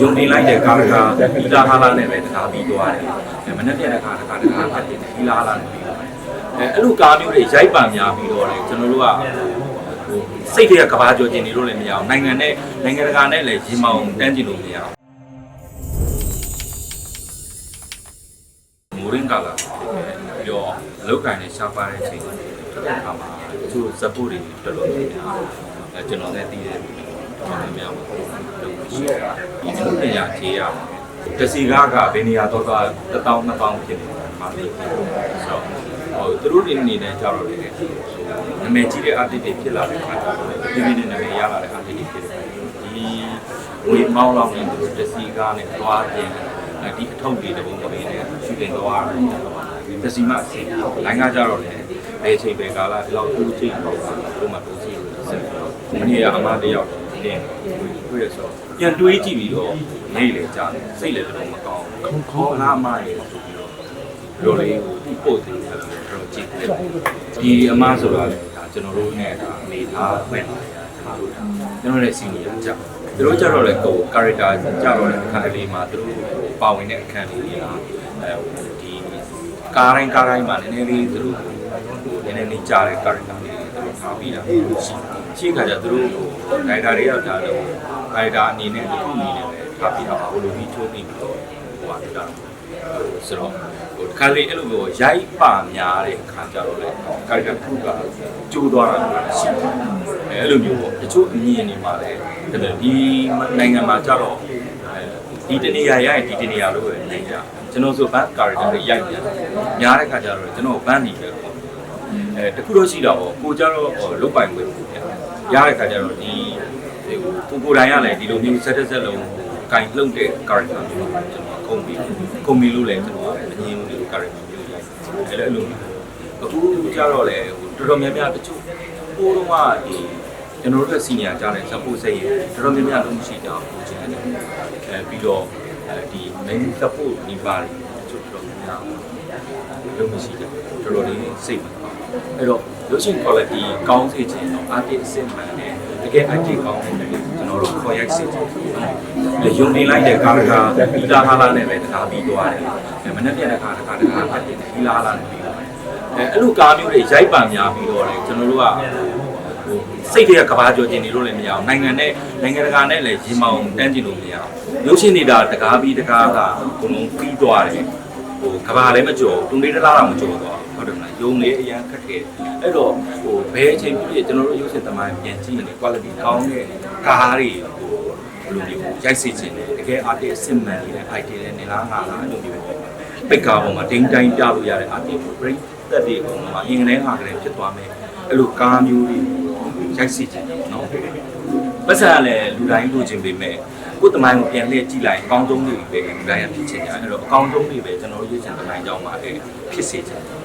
ယုံနေလိုက်တဲ့ကားတကာဒီလာဟာလာနဲ့ပဲတကားပြီးသွားတယ်မနေ့ပြန်တကားတကားတကားဖတ်တယ်ဒီလာဟာလာနဲ့ပြီးသွားတယ်အဲအဲ့လိုကားမျိုးတွေရိုက်ပါများပြီးတော့လေကျွန်တော်တို့ကဟိုစိတ်တွေကကဘာကြောကျင်နေလို့လည်းမရအောင်နိုင်ငံနဲ့နိုင်ငံတကာနဲ့လည်းရင်မောင်တန်းကျင်လို့မရအောင်မိုးရင်းကလာပြီးတော့အလောက်ကန်နဲ့ရှားပါတဲ့အချိန်တဲ့အခါမှာသူဇက်ဖို့တွေတော်တော်များများအဲကျွန်တော်လည်းသိတယ် တော်တော်များများလုပ်ရှိတာဒီလိုပညာခြေရတစီကားကဘယ်နေရာတော့သွား1000 2000ဖြစ်နေတာပါလိမ့်ဆိုတော့ဟိုသူတို့တွေအနေနဲ့ကြောက်တော့လေနာမည်ကြီးတဲ့ artist တွေဖြစ်လာတဲ့အခါကျတော့ဒီနေ့နာမည်ရလာတဲ့ artist တွေဖြစ်တယ်ဒီဝေမောင်းလောက်နေသူတို့တစီကားနဲ့သွားပြင်ဒီအထုပ်တွေတပုံတွေနဲ့ရှူတင်သွားတယ်တစီမအစီလိုင်းကားကြတော့လေဘယ်ချိန်ဘယ်ကာလဒီလောက်သူ့ချိန်တော့တို့မှတို့ချိန်ဆက်တော့မနေ့ကအမတယောက် တင်တွေ့ရဆိုပြန်တွေးကြည့်ပြီးတော့နေလေကြားတယ်စိတ်လည်းတော့မကောင်းဘူးခေါင်းလားအမရေဆိုပြီးတော့ပြောလေးကိုပို့တယ်ဆိုတော့ကြည့်တယ်ဒီအမဆိုတာလေဒါကျွန်တော်တို့နဲ့ဒါအနေထားဖွင့်လာတယ်ကျွန်တော်တို့ကျွန်တော်ရဲ့စီနီယာကြောက်သူတို့ကြတော့လေကို character ကြတော့လေအခန်းလေးမှာသူတို့ပါဝင်တဲ့အခန်းလေးတွေကအဲဒီကားတိုင်းကားတိုင်းမှာနည်းနည်းလေးသူတို့ဟိုနည်းနည်းလေးကြားတဲ့ character လေးတွေသူတို့ ထားပြီးတာရှိရှိခါကျသူတို့ဟို writer တွေရောက်တာတော့ writer အနေနဲ့သူအနေနဲ့ပဲထားပြီးတော့ဘလိုပြီးချိုးပြီးတော့ဟိုပါတာဆိုတော့ဟိုတခါလေအဲ့လိုမျိုးရိုက်ပါများတဲ့ခါကြတော့လေ character ခုကကျိုးသွားတာရှိတယ်အဲ့လိုမျိုးပေါ့တချို့အမြင်တွေမှာလည်းဒီနိုင်ငံမှာကြတော့ဒီတနေရာရရင်ဒီတနေရာလို့ပဲနိုင်ကြကျွန်တော်ဆိုဘန် character တွေရိုက်ပြန်များတဲ့ခါကျတော့ကျွန်တော်ဘန်နေပဲပေါ့ အဲတခုတော့ရှိတာပေါ့ကိုကြတော့လုတ်ပိုင်ဝင်ပေါ့ဗျာရတဲ့ခါကျတော့ဒီကိုကိုတိုင်းကလည်းဒီလိုမျိုးဆက်တက်ဆက်လုံးကင်လုံတဲ့ character မျိုးကျွန်တော်ခုံပြီးခုံပြီးလို့လည်းကျွန်တော်မငြင်းဘူးဒီ character မျိုးရိုက်အဲလည်းအဲ့လိုအခုကြတော့လေဟိုတော်တော်များများတချို့ပိုးတော့ကဒီကျွန်တော်တို့ကစီနီယာကြားတဲ့ support စိတ်ရတော်တော်များများလုံးရှိကြအောင်ပို့ချင်တယ်အဲပြီးတော့အဲဒီ main support ဒီပါတချို့တော်တော်များများလုံးမရှိကြတော်တော်လေးစိတ်မကောင်း အဲ့တော့လို့ရှိရင် quality ကောင်းစေချင်တော့ artist အစစ်မှန်နဲ့တကယ် artist ကောင်းတဲ့ကျွန်တော်တို့ project စေချင်တယ်ယုံနေလိုက်တဲ့ကားတကာဒီလာဟာလာနဲ့ပဲတကားပြီးသွားတယ်မနေ့ပြန်တကားတကားတကားဖတ်တယ်ဒီလာဟာလာနဲ့ပြီးသွားတယ်အဲအဲ့လိုကားမျိုးတွေရိုက်ပါများပြီးတော့လေကျွန်တော်တို့ကဟိုစိတ်တွေကကဘာကြောကျင်နေလို့လည်းမရအောင်နိုင်ငံနဲ့နိုင်ငံတကာနဲ့လည်းရင်မောင်တန်းကျင်လို့မရအောင်ရုပ်ရှင်နေတာတကားပြီးတကားကဘုံလုံးပြီးသွားတယ် ဟိုကဘာလည်းမကြော်တုံလေးတလားတော့မကြော်တော့ဟုတ်တယ်မလားယုံလေးအရန်ခက်ခဲအဲ့တော့ဟိုဘယ်အချိန်ဖြစ်ကျွန်တော်တို့ရုပ်ရှင်သမိုင်းပြန်ကြည့်ရင် quality ကောင်းတဲ့ကားတွေဟိုဘယ်လိုမျိုးရိုက်စေချင်တယ်တကယ် artist စစ်မှန်နေတဲ့ idea နဲ့နေလားငါလားအဲ့လိုမျိုးပဲပိတ်ကားပေါ်မှာဒိန်းတိုင်းပြလို့ရတဲ့ artist break တက်တွေပုံမှာအင်္ဂလိပ်ဟာကလေးဖြစ်သွားမယ်အဲ့လိုကားမျိုးတွေရိုက်စေချင်တယ်နော် ပတ်စံကလည်းလူတိုင်းလိုချင်ပေမဲ့ကိုယ်တမိုင်းကိုပြန်လှည့်ကြည့်လိုက်အကောင်းဆုံးတွေပဲလူတိုင်းကဖြစ်ချင်ကြအဲ့တော့အကောင်းဆုံးတွေပဲကျွန်တော်တို့ရွေးချယ်တမိုင်းကြောင်းမှာဖြစ်စေချင်တယ်